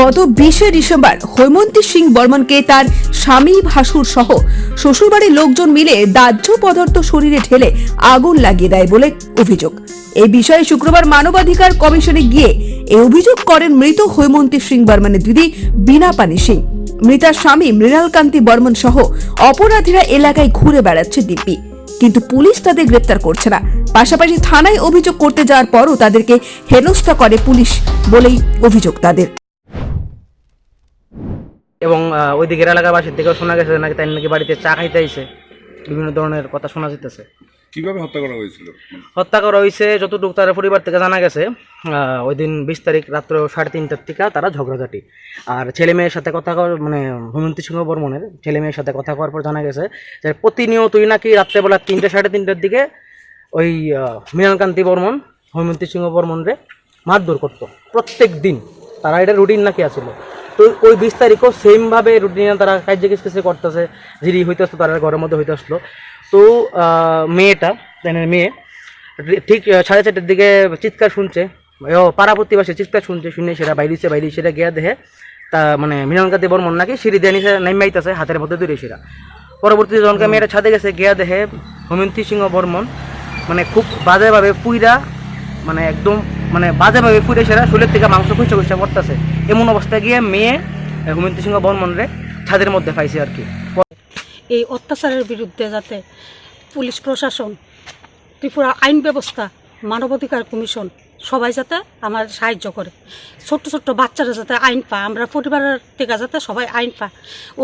গত বিশে ডিসেম্বর হৈমন্তী সিং বর্মনকে তার স্বামী ভাসুর সহ শ্বশুরবাড়ির লোকজন মিলে দাহ্য পদার্থ শরীরে ঢেলে আগুন লাগিয়ে দেয় বলে অভিযোগ। এই বিষয়ে শুক্রবার মানবাধিকার কমিশনে গিয়ে এই অভিযোগ করেন মৃত হৈমন্তী সিং বর্মনের দিদি বিনা পানি সিং। মৃতার স্বামী মৃণালকান্তি বর্মন সহ অপরাধীরা এলাকায় ঘুরে বেড়াচ্ছে দিব্যি কিন্তু পুলিশ তাদের গ্রেপ্তার করছে না। পাশাপাশি থানায় অভিযোগ করতে যাওয়ার পরও তাদেরকে হেনস্থা করে পুলিশ বলেই অভিযোগ তাদের। এবং ওই দিকের এলাকাবাসীর থেকেও শোনা গেছে নাকি তাই নাকি বাড়িতে চা খাইতে আইছে। বিভিন্ন ধরনের কথা শোনা যেতেছে কীভাবে হত্যা করা হয়েছিল? হত্যা করা হয়েছে যতটুকু তার পরিবার থেকে জানা গেছে ওই দিন বিশ তারিখ রাত্র সাড়ে তিনটার থেকে তারা ঝগড়াঝাটি। আর ছেলে মেয়ের সাথে কথা কর মানে হেমন্তী সিংহ বর্মনের ছেলে মেয়ের সাথে কথা কওয়ার পর জানা গেছে যে প্রতিনিয়তই নাকি রাত্রেবেলা তিনটে সাড়ে তিনটার দিকে ওই মৃণালকান্তি বর্মন হৈমন্তী সিংহ বর্মনরে মারধর করতো। প্রত্যেক দিন তারা এটা রুটিন নাকি আছিল। তো ওই বিশ তারিখও সেমভাবে রুটিনে তারা কার্য কিছু করতেছে। যিনি হইতে আসতো তারা ঘরের মধ্যে হইতে আসলো তো মেয়েটা মেয়ে, ঠিক সাড়ে চারটের দিকে চিৎকার শুনছে। পাড়া প্রতিবাসী চিৎকার শুনছে, শুনে সেটা বাইরিছে বাইরে সেটা গিয়া দেখে তা মানে মিলনকাতি বর্মন নাকি সিঁড়ি দিয়ে নিচে নাইমাইতেছে হাতের মধ্যে দূরে সেরা পরবর্তী জনকে মেয়েটা ছাদে গেছে, গিয়া দেখে হোমিন্তী সিংহ বর্মন মানে খুব বাজেভাবে পুইরা মানে একদম মানে বাজেভাবে পুইরে সেরা শরীরের থেকে মাংস খুঁজছে খুঁজছে করতেছে এমন অবস্থায় গিয়ে মেয়ে হোমিন্তী সিংহ বর্মনরে ছাদের মধ্যে পাইছে আর কি। এই অত্যাচারের বিরুদ্ধে যাতে পুলিশ প্রশাসন, ত্রিপুরা আইন ব্যবস্থা, মানবাধিকার কমিশন সবাই যাতে আমার সাহায্য করে। ছোট্ট ছোট্ট বাচ্চারা যাতে আইন পায়, আমরা পরিবারের থেকে যাতে সবাই আইন পায়।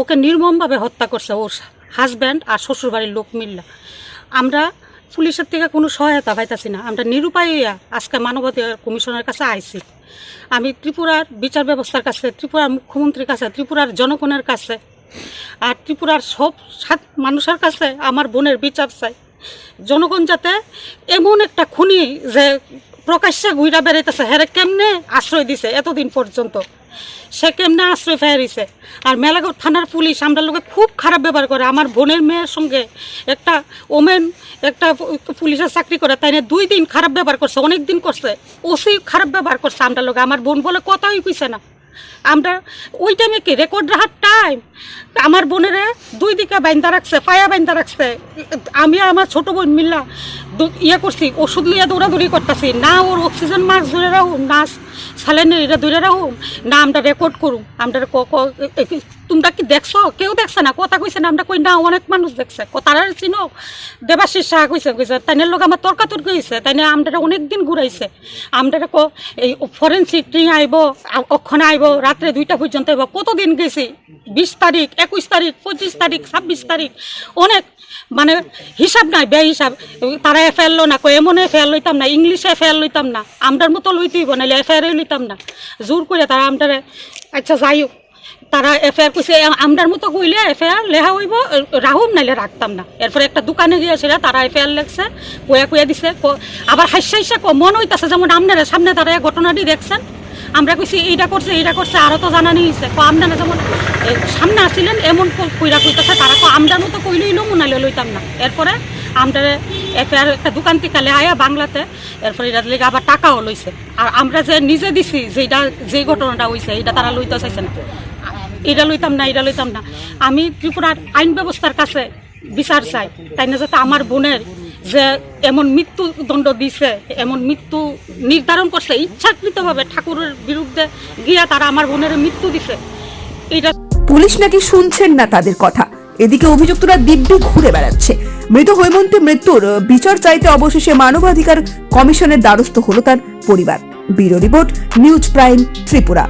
ওকে নির্মমভাবে হত্যা করছে ওর হাজব্যান্ড আর শ্বশুরবাড়ির লোক মিললা। আমরা পুলিশের থেকে কোনো সহায়তা পাইতেছি না। আমরা নিরুপায় আজকে মানবাধিকার কমিশনের কাছে আইছি। আমি ত্রিপুরার বিচার ব্যবস্থার কাছে, ত্রিপুরার মুখ্যমন্ত্রীর কাছে, ত্রিপুরার জনগণের কাছে আর ত্রিপুরার সব সাত মানুষের কাছে আমার বোনের বিচার চাই। জনগণ যাতে এমন একটা খুনি যে প্রকাশ্যে ঘুরা বেড়াইতেছে হেরে কেমনে আশ্রয় দিছে এতদিন পর্যন্ত? সে কেমনে আশ্রয় ফেরিছে আর মেলাগড় থানার পুলিশ আমরা লোকে খুব খারাপ ব্যবহার করে। আমার বোনের মেয়ের সঙ্গে একটা ওমেন, একটা পুলিশের চাকরি করে, তাই না দুই দিন খারাপ ব্যবহার করছে, অনেক দিন করছে ওসি খারাপ ব্যবহার করছে আমরা লোকে। আমার বোন বলে কথাই কইছে না। আমরা ওই টাইমে কি রেকর্ড রাখার টাইম আমার বোনেরে দুই দিকে বাইন্দা রাখছে, পায়া বাইন্দা রাখছে। আমি আর আমার ছোট বোন মিল্লা ইয়ে করছি, ওষুধ লিয়ে দৌড়াদৌড়ি করতেছি। না ওর অক্সিজেন মাস্ক ধরে রাখুন না স্যালেন্ডার এটা ধরে রাখুন না আমরা রেকর্ড করুন আমরা তোমরা কি দেখছ? কেউ দেখছে না। কথা কইছে না, আমরা কই না, অনেক মানুষ দেখছে। তারা চিনো? দেবাশিস সাহা কইছে কইছে তাইনের লোক আমার তর্কাতর্কি হয়েছে তাইনে আমরা অনেক দিন ঘুরাইছে। আমরা ক, এই ফরেন্সিক টিম আইব অক্ষণে আইব, রাত্রে দুইটা পর্যন্ত আইব। কতদিন গেছি? বিশ তারিখ, একুশ তারিখ, পঁচিশ তারিখ, ছাব্বিশ তারিখ। অনেক মানে হিসাব নাই বে হিসাব তারা এফআইআর লো না, কই এমন এফআইআর লইতাম না, ইংলিশে এফআইআর লইতাম না। আমরার মতো লইতেই নাইলে এফআইআর লইতাম না। জোর করে তারা আমটারে আচ্ছা যাই তারা এফআইআর কইছে আমরার মতো কইলে এফআইআর লেখা হইব রাহুম নাইলে রাখতাম না। এরপরে একটা দোকানে গিয়েছিল, তারা এফআইআর লেখছে কয়া কয়া দিছে আবার হাসা হাসা মন হইতাছে যেমন আপনারা সামনে তারা ঘটনাটি দেখছেন। আমরা কইছি এইটা করছে এইটা করছে, আরও তো জানানি হয়েছে ক আপনারা যেমন সামনে আসছিলেন এমন কইরা কইতাছে, তারা ক, আমরার মতো কইলেই লমু, নাইলে লইতাম না। এরপরে আমরা এফআইআর একটা দোকান থেকে লেহায়া বাংলাতে, এরপরে এটা লেগে আবার টাকাও লইছে। আর আমরা যে নিজে দিছি যেটা যে ঘটনাটা হইছে এটা তারা লইতে চাইছে না। এটা লইতাম না, এটা লইতাম না। আমি ত্রিপুরার আইন ব্যবস্থার কাছে বিচার চাই, তাই না যাতে আমার বোনের যে এমন মৃত্যুদণ্ড দিছে, এমন মৃত্যু নির্ধারণ করছে, ইচ্ছাকৃতভাবে ঠাকুরের বিরুদ্ধে গিয়া তারা আমার বোনের মৃত্যু দিছে এটা পুলিশ নাকি শুনছেন না তাদের কথা? এদিকে অভিযুক্তরা দিব্যি ঘুরে বেড়াচ্ছে। মৃত হৈমন্তী মৃত্যুর বিচার চাইতে অবশেষে মানবাধিকার কমিশনের দ্বারস্থ হলো তার পরিবার। Bureau report, News Prime Tripura.